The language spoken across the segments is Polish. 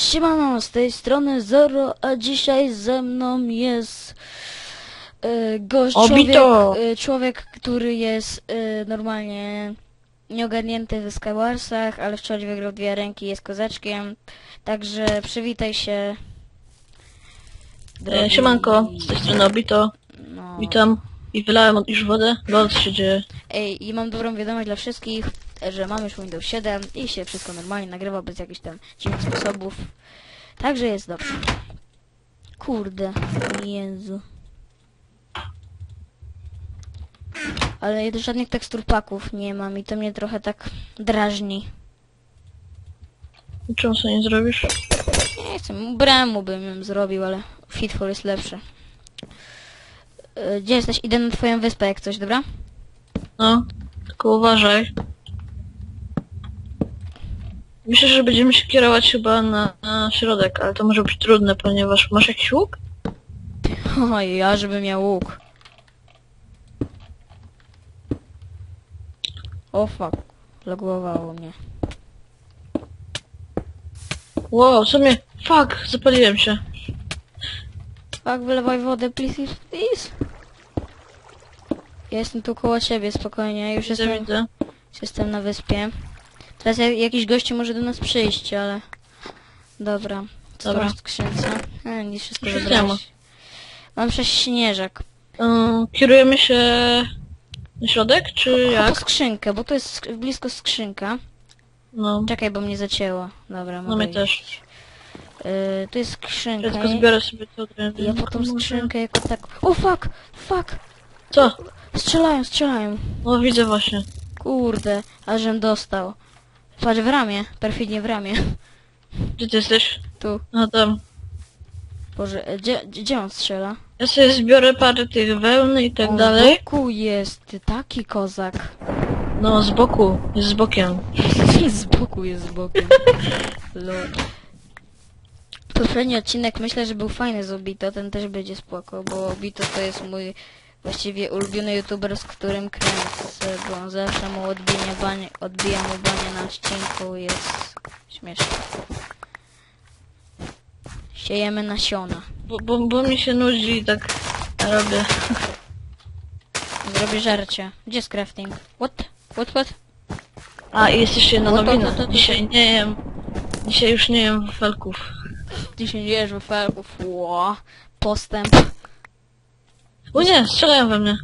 Siemano, z tej strony Zoro, a dzisiaj ze mną jest e, gość, człowiek, Obito! e, człowiek, który jest e, normalnie nieogarnięty w Skywarsach, ale wczoraj wygrał dwie ręki, jest kozaczkiem, także przywitaj się. E, siemanko, z tej strony Obito. No. Witam. I wylałem od- już wodę. Co się dzieje? Ej, i mam dobrą wiadomość dla wszystkich, że mamy już Windows 7 i się wszystko normalnie nagrywa bez jakichś tam dziwnych sposobów. Także jest dobrze. Kurde, Jezu. Ale żadnych tekstur paków nie mam i to mnie trochę tak drażni. Czemu sobie nie zrobisz? Nie chcę, bremu bym ją zrobił, ale Fitful jest lepszy. E, Gdzie jesteś? Idę na twoją wyspę jak coś, dobra? No, tylko uważaj. Myślę, że będziemy się kierować chyba na, na środek, ale to może być trudne, ponieważ masz jakiś łuk? Oj, ja żeby miał łuk. O fuck, logowało mnie. Wow, co mnie... Fuck, zapaliłem się. Fuck, wylewaj wodę, please, please, please. Ja jestem tu koło ciebie, spokojnie, już Widzę, jestem, widzę. już jestem na wyspie. Teraz ja- jakiś gościu może do nas przyjść, ale... Dobra, co Dobra. masz w skrzynce? E, nie wszystko wybrałeś. nie Mam sześć śnieżek. Ym, kierujemy się na środek, czy Po jak? skrzynkę, bo to jest sk- blisko skrzynka. No, Czekaj, bo mnie zacięło. Dobra, no mogę mnie też. Yy, tu jest Ja skrzynka. tylko zbiorę sobie to i ja po tą skrzynkę jako tak... O fuck! Fuck! Co? Strzelają, strzelają. No widzę właśnie. Kurde, ażem dostał. Patrz w ramię, perfidnie w ramię. Gdzie ty jesteś? Tu. No tam. Boże, e, gdzie, gdzie on strzela? Ja sobie zbiorę parę tych wełny i tak O, dalej. Z boku jest, ty taki kozak. No, z boku. Jest z bokiem. z boku jest z bokiem. Lol. Poprzedni odcinek myślę, że był fajny z Obito, ten też będzie spoko, bo Obito to jest mój właściwie ulubiony youtuber, z którym kręcę, bo on zawsze mu odbija, banie, odbija mu banie na odcinku jest śmieszne. Siejemy nasiona. Bo, bo, bo mi się nudzi i tak robię. Zrobię żarcie. Gdzie jest crafting? What? What, what? A, i jest jeszcze jedna No to- to- nowina. to- to- Dzisiaj nie jem... Dzisiaj już nie jem wafelków. Się nie jesz wafelków. Ło. Postęp. O nie, strzelają we mnie.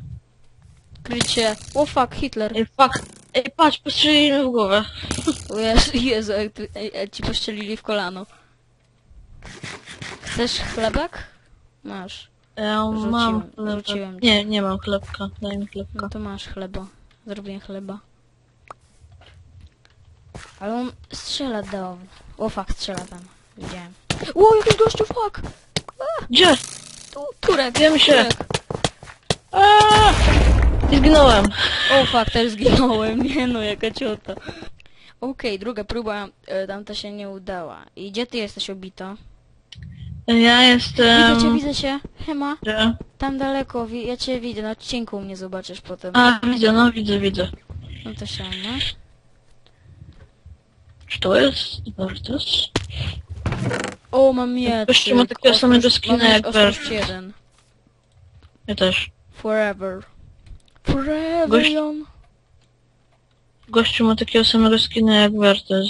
Krycie. O fuck, Hitler. Ej, fuck. Ej, patrz, postrzelili w głowę. O Jezu, Jezu jak ty, ej, ej, ci poszczelili w kolano. Chcesz chlebek? Masz. Ja Rzuciłem- mam chlebka. rzuciłem. Nie, nie mam chlebka. Daj mi No chlebka. to masz chleba. Zrobię chleba. Ale on strzela do... O fuck, strzela tam. Widziałem. Ło, jakiś gościu, fuck! Gdzie? Tu, Turek, Wiem się. Turek. Aaaa! Zginąłem. O fuck, też zginąłem. Nie no, jaka ciota. Okej, druga próba, e, tamta się nie udała. I gdzie ty jesteś obito? Ja jestem... Widzę cię, widzę cię. Hema. Gdzie? Tam daleko, wi- ja cię widzę, na odcinku mnie zobaczysz potem. A, widzę, no widzę, widzę. No to się, no. Czy to jest? Wartos? O, mam miecz. Gościu ma takiego samego skina jak Bert. jeden. Ja też. Forever. Forever, Gość-. Gościu ma takiego samego skina jak Wertes.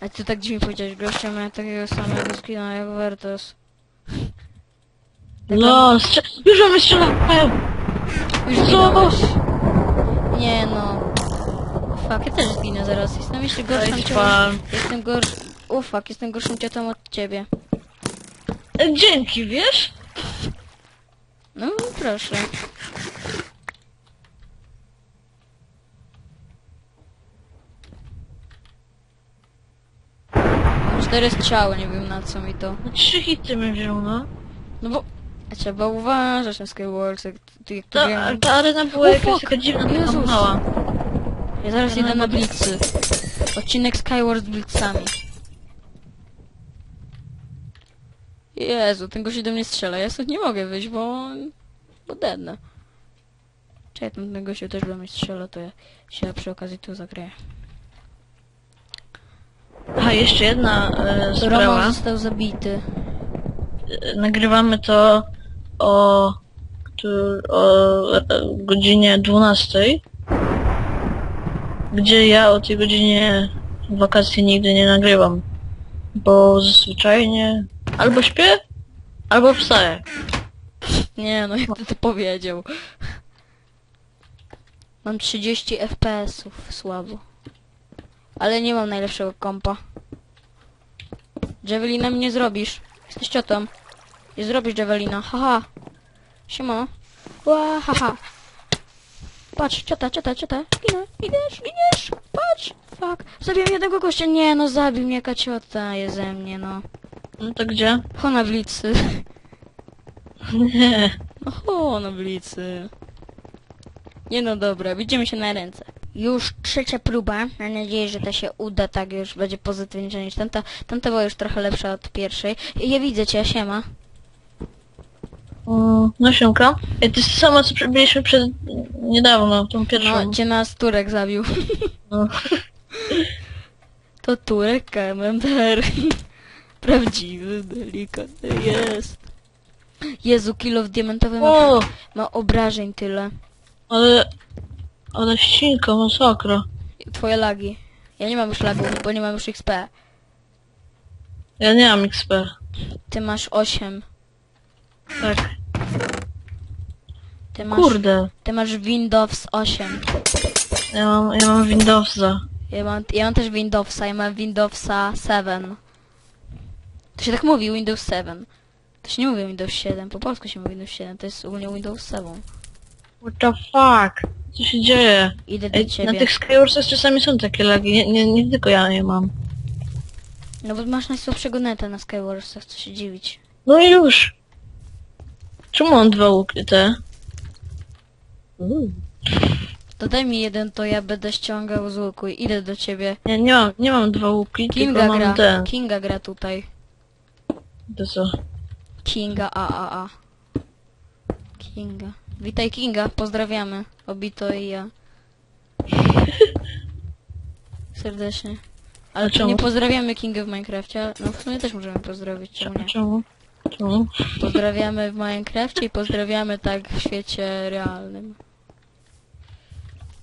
A ty tak dziwnie powiedziałeś, gościa ma takiego samego skina jak Vertus. No, strze- już mnie strzelają! Już Co? zginąłeś. Nie no. Fuck, ja też zginę zaraz. Jestem jeszcze gorszą Daj ciotą. Jestem gorsz... O fuck, jestem gorszą ciotą od ciebie. E, Dzięki, wiesz? No proszę. Cztery strzały, nie wiem na co mi to. No trzy hity mnie wziął, no. No bo trzeba uważać na Skywars, jak ty jak Ta, grałem. ta arena była O, jakaś fuck! taka dziwna, taka Jezus! mała. Ja zaraz idę na blitzy. Odcinek Skywars z blitzami. Jezu, ten gość do mnie strzela. Ja stąd nie mogę wyjść, bo... bo dednę. Czekaj, tam ten gościu też do mnie strzela, to ja się przy okazji tu zakryję. Aha, jeszcze jedna e, sprawa. Roman został zabity. E, Nagrywamy to o, o e, godzinie 12. Gdzie ja o tej godzinie wakacje nigdy nie nagrywam. Bo zwyczajnie albo śpię, albo wstaję. Nie no, jak ty to powiedział. Mam 30 FPS-ów, słabo. Ale nie mam najlepszego kompa. Javelina mi nie zrobisz. Jesteś ciotą. Nie zrobisz Javelina, haha. Siema. Ła, haha. Patrz, ciota, ciota, ciota. Ginę, giniesz, giniesz. Patrz. Fuck. Zabiłem jednego gościa. Nie no, zabił mnie jaka ciota jest ze mnie, no. No to gdzie? Ho na blicy. Nie. Oho, na blicy. Nie no dobra, widzimy się na ręce. Już trzecia próba. Mam nadzieję, że ta się uda, tak już będzie pozytywniejsza niż tamta. Tamta była już trochę lepsza od pierwszej. Ja widzę cię, siema. Mm, No siemka. Ej, to jest to samo co byliśmy przed niedawno, tą pierwszą. No, cię nas Turek zabił. No. To Turek KMMR. Prawdziwy, delikatny jest. Jezu, kilo w diamentowy ma, O, ma obrażeń tyle. ale... Ale ścinka, masakra. Twoje lagi. Ja nie mam już lagów, bo nie mam już XP. Ja nie mam XP. Ty masz 8. Tak. Ty masz, Kurde. ty masz Windows 8. Ja mam, ja mam Windowsa. Ja mam, ja mam też Windowsa, ja mam Windowsa 7. To się tak mówi, Windows 7. To się nie mówi Windows 7, po polsku się mówi Windows 7, to jest ogólnie Windows 7. What the fuck? Co się dzieje? Idę do Ej, na ciebie. tych Skywarsach czasami są takie lagi, nie, nie, nie tylko ja je mam. No bo masz najsłabszego neta na Skywarsach, co się dziwić. No i już. Czemu mam dwa łuki te? To daj mi jeden, to ja będę ściągał z łuku i idę do ciebie. Nie, nie mam, nie mam dwa łuki, Kinga tylko gra, mam ten. Kinga gra tutaj. To co? Kinga AAA. Kinga. Witaj Kinga, pozdrawiamy. Obito i ja. Serdecznie. Ale czemu? nie pozdrawiamy Kinga w Minecrafcie, no w sumie też możemy pozdrowić, czemu nie? Czemu? Czemu? Pozdrawiamy w Minecrafcie i pozdrawiamy tak w świecie realnym.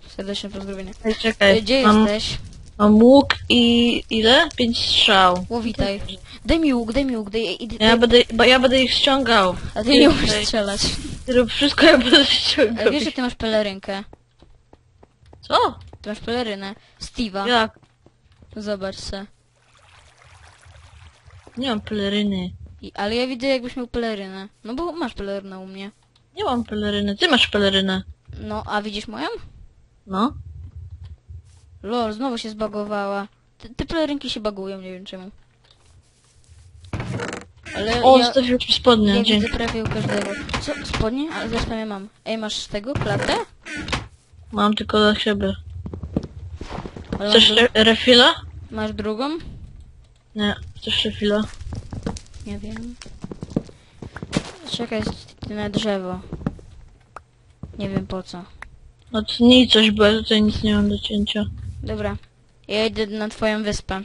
Serdeczne pozdrowienia. Ej, E, czekaj. Gdzie mam, jesteś? Mam łuk i ile? Pięć strzał. O, witaj. Daj mi łuk, daj mi łuk, daj, Ja będę, bo ja będę ich ściągał. A ty nie umiesz strzelać. Ty rób wszystko, ja będę ściągał. Ale wiesz, że ty masz pelerynkę. Co? Ty masz pelerynę. Steve'a. Jak? Zobacz se. Nie mam peleryny. I, ale ja widzę jakbyś miał pelerynę. No bo masz pelerynę u mnie. Nie mam peleryny. Ty masz pelerynę. No, a widzisz moją? No. Lol, znowu się zbagowała. Te, te pelerynki się bagują, nie wiem czemu. Ale O, ja, zostawiłeś mi spodnie. ja Dzięki. prawie u każdego. Co? Spodnie? Ale zresztą ja mam. Ej, masz z tego klatę? Mam tylko dla siebie. Ale Chcesz masz, dru- re refila? masz drugą? Nie. Chcesz refila? Nie wiem. Czekaj, na drzewo. Nie wiem po co. No to nie coś, bo ja tutaj nic nie mam do cięcia. Dobra. Ja idę na twoją wyspę.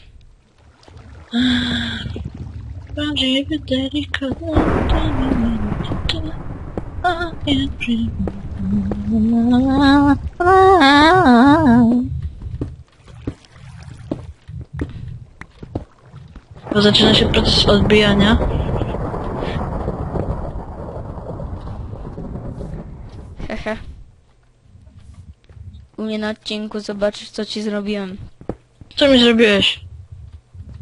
A nie Bo zaczyna się proces odbijania. U mnie na odcinku zobaczysz co ci zrobiłem. Co mi zrobiłeś?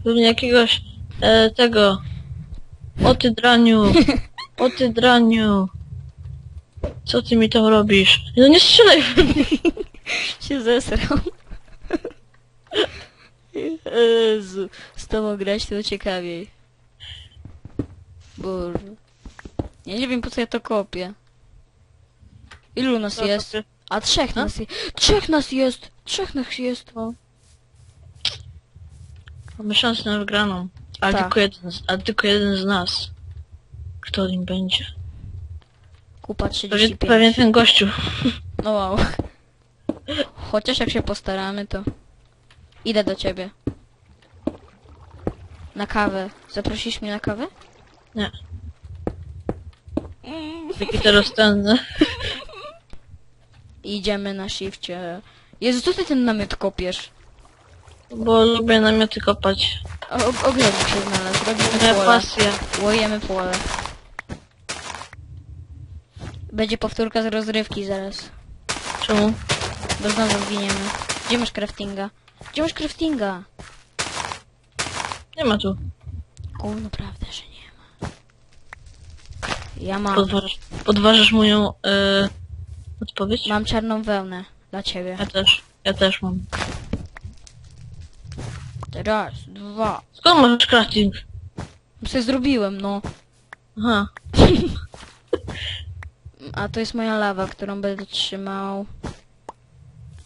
Pewnie jakiegoś e, tego. O ty draniu. O ty draniu. Co ty mi tam robisz? No nie strzelaj we mnie. się zesrał. Jezu, z tobą grać to ciekawiej. Boże. Ja nie wiem po co ja to kopię. Ilu nas jest? A trzech nas jest. Trzech nas jest! Trzech nas jest. No. Mamy szansę na wygraną. Ale, Tak. tylko jeden z, ale tylko jeden z nas. Kto nim będzie? Kupa Pewnie, 35. pewnie ten gościu. No wow. Chociaż jak się postaramy to... Idę do ciebie. Na kawę. Zaprosisz mnie na kawę? Nie. Taki teraz ten... Idziemy na shifcie. Jezu, co ty ten namiot kopiesz? Bo lubię namioty kopać. O, ogrodnik się znalazł. Robimy Moja pole. pasja. Łojemy pole. Będzie powtórka z rozrywki zaraz. Czemu? Bo znowu zginiemy. Gdzie masz craftinga? Gdzie masz craftinga? Nie ma tu. Gówno prawda, że nie ma. Ja mam. Podważysz, podważysz moją e, odpowiedź? Mam czarną wełnę dla ciebie. Ja też. Ja też mam. Raz, dwa. Skąd masz crafting? Co zrobiłem, no. Aha. A to jest moja lawa, którą będę trzymał.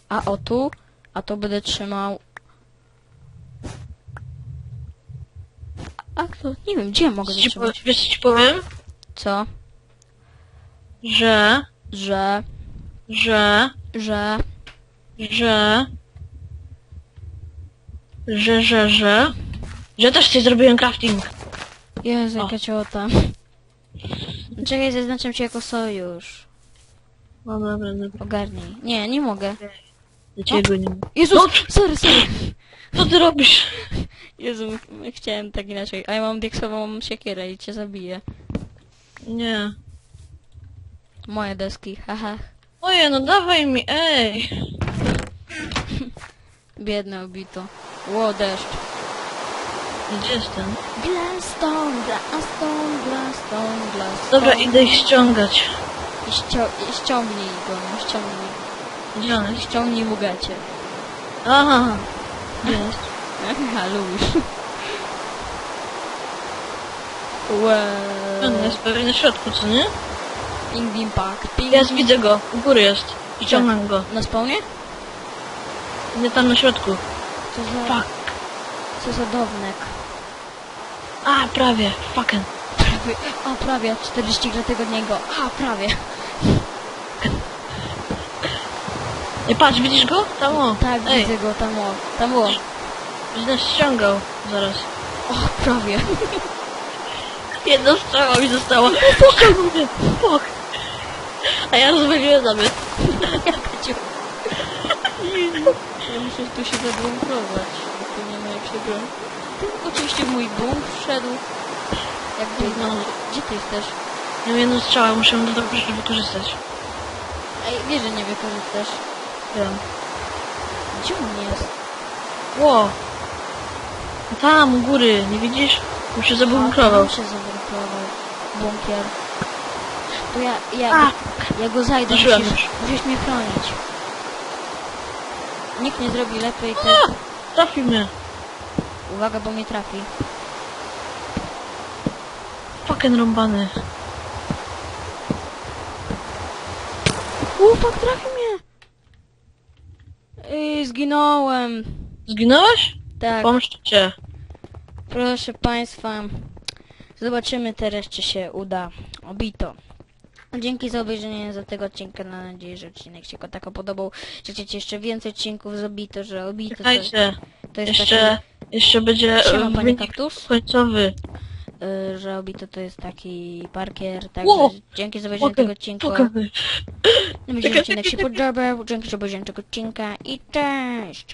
A o tu? A to będę trzymał. A to nie wiem, gdzie mogę Ci zatrzymać? wiesz co ci powiem? Co? Że... Że, Że... że. Że... Że, że, że... Że też coś zrobiłem crafting. Jezu, jaka ciota. Czekaj, zaznaczam cię jako sojusz. No dobra, dobra. Ogarnij. Nie, nie mogę. Cię go nie mogę. Jezus! No. Sorry, sorry. Co ty robisz? Jezu, chciałem tak inaczej. A ja mam diaksową siekierę i cię zabiję. Nie. Moje deski, haha. Oje, no dawaj mi, ej. Biedne obito. Ło, deszcz. Gdzie jestem? Glastone, glastone, glastone, glastone. Dobra, idę ich ściągać. I, ścio i ściągnij go, no ściągnij. Gdzie on jest? Ściągnij mu gacie. Aha. Jest? Haha, lubisz. Well. On jest pewnie na środku, co nie? Ping, pak. Ping. Jest, widzę go. U góry jest. Ściągam go. Na spawnie? Nie tam na środku. Co za... Fuck. Co za downek. A, prawie. Fucking. Prawie, a prawie, 40 klatek od niego. A, prawie. Ej, patrz, widzisz go? Tam o. Tak, Ej, widzę go, tam o. Tam o. będę ściągał zaraz. O, prawie. Jedna strzała mi została. Mnie. Fuck. A ja rozwaliłem namiot. Jaka. Ja muszę tu się zabunkrować, bo tu nie ma jak się. Ty oczywiście mój bunk wszedł. Jak gdzie, No. gdzie ty jesteś? Miałem jedną strzałę, muszę ją do tego wykorzystać. Ej, wiesz, że nie wykorzystasz. Wiem. Gdzie on jest? Ło. Tam, u góry, nie widzisz? Już się zabunkrował. Się zabunkrował. Bunkier. To ja, ja, ja go zajdę, musisz, musisz mnie chronić. Nikt nie zrobi lepiej, to... A! Trafił mnie. Uwaga, bo mnie trafi. Fucking rąbany. U, fuck, trafił mnie! Ej, zginąłem. Zginąłeś? Tak, Pomszcie. proszę państwa. Zobaczymy teraz, czy się uda. Obito. Dzięki za obejrzenie za tego odcinka. Mam nadzieję, że odcinek się tak podobał. Że chcecie jeszcze więcej odcinków z Obito, że Obito to, Czekajcie. to jest Jeszcze, jeszcze będzie taki... Siema, e, panie wynik kaktus. końcowy. Y, że Obito to jest taki parkier. Także Wow. dzięki za obejrzenie tego odcinka. fucking. Mam nadzieję, że odcinek się podobał. Dzięki za obejrzenie tego odcinka i cześć!